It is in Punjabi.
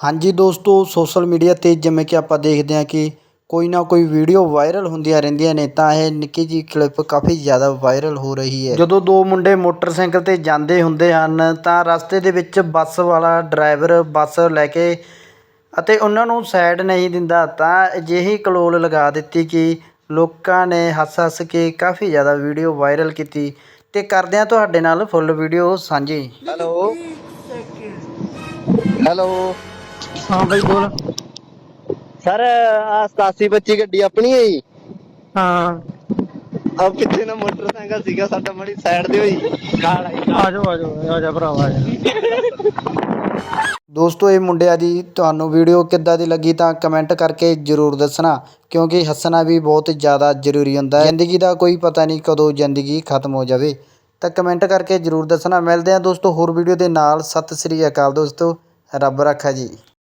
ਹਾਂਜੀ ਦੋਸਤੋ ਸੋਸ਼ਲ ਮੀਡੀਆ 'ਤੇ ਜਿਵੇਂ ਕਿ ਆਪਾਂ ਦੇਖਦੇ ਹਾਂ ਕਿ ਕੋਈ ਨਾ ਕੋਈ ਵੀਡੀਓ ਵਾਇਰਲ ਹੁੰਦੀਆਂ ਰਹਿੰਦੀਆਂ ਨੇ ਤਾਂ ਇਹ ਨਿੱਕੀ ਜਿਹੀ ਕਲਿੱਪ ਕਾਫੀ ਜ਼ਿਆਦਾ ਵਾਇਰਲ ਹੋ ਰਹੀ ਹੈ। ਜਦੋਂ ਦੋ ਮੁੰਡੇ ਮੋਟਰਸਾਈਕਲ ਤੇ ਜਾਂਦੇ ਹੁੰਦੇ ਹਨ ਤਾਂ ਰਸਤੇ ਦੇ ਵਿੱਚ ਬੱਸ ਵਾਲਾ ਡਰਾਈਵਰ ਬੱਸ ਲੈ ਕੇ ਅਤੇ ਉਹਨਾਂ ਨੂੰ ਸਾਈਡ ਨਹੀਂ ਦਿੰਦਾ ਤਾਂ ਅਜਿਹੀ ਕਲੋਲ ਲਗਾ ਦਿੱਤੀ ਕਿ ਲੋਕਾਂ ਨੇ ਹੱਸ-ਹੱਸ ਕੇ ਕਾਫੀ ਜ਼ਿਆਦਾ ਵੀਡੀਓ ਵਾਇਰਲ ਕੀਤੀ। ਤੇ ਕਰਦੇ ਹਾਂ ਤੁਹਾਡੇ ਨਾਲ ਫੁੱਲ ਵੀਡੀਓ ਸਾਂਝੀ। ਹੈਲੋ ਹੈਲੋ ਹਾਂ ਬਈ ਬੋਲ। ਸਰ ਆ 8725 ਗੱਡੀ ਆਪਣੀ ਹੈ ਜੀ। ਹਾਂ। ਆ ਪਿੱਛੇ ਨਾ ਮੋਟਰਸਾਈਕਲ ਸੀਗਾ ਸਾਡਾ ਮੜੀ ਸਾਈਡ ਤੇ ਹੋਈ। ਆ ਜਾਓ ਆ ਜਾਓ ਆ ਜਾ ਭਰਾਵਾ ਆ ਜਾ ਦੋਸਤੋ ਇਹ ਮੁੰਡਿਆਂ ਦੀ ਤੁਹਾਨੂੰ ਵੀਡੀਓ ਕਿੱਦਾਂ ਦੀ ਲੱਗੀ ਤਾਂ ਕਮੈਂਟ ਕਰਕੇ ਜਰੂਰ ਦੱਸਣਾ ਕਿਉਂਕਿ ਹੱਸਣਾ ਵੀ ਬਹੁਤ ਜ਼ਿਆਦਾ ਜ਼ਰੂਰੀ ਹੁੰਦਾ ਹੈ। ਜ਼ਿੰਦਗੀ ਦਾ ਕੋਈ ਪਤਾ ਨਹੀਂ ਕਦੋਂ ਜ਼ਿੰਦਗੀ ਖਤਮ ਹੋ ਜਾਵੇ। ਤਾਂ ਕਮੈਂਟ ਕਰਕੇ ਜਰੂਰ ਦੱਸਣਾ। ਮਿਲਦੇ ਹਾਂ ਦੋਸਤੋ ਹੋਰ ਵੀਡੀਓ ਦੇ ਨਾਲ। ਸਤਿ ਸ੍ਰੀ ਅਕਾਲ ਦੋਸਤੋ। ਰੱਬ ਰੱਖਾ ਜੀ।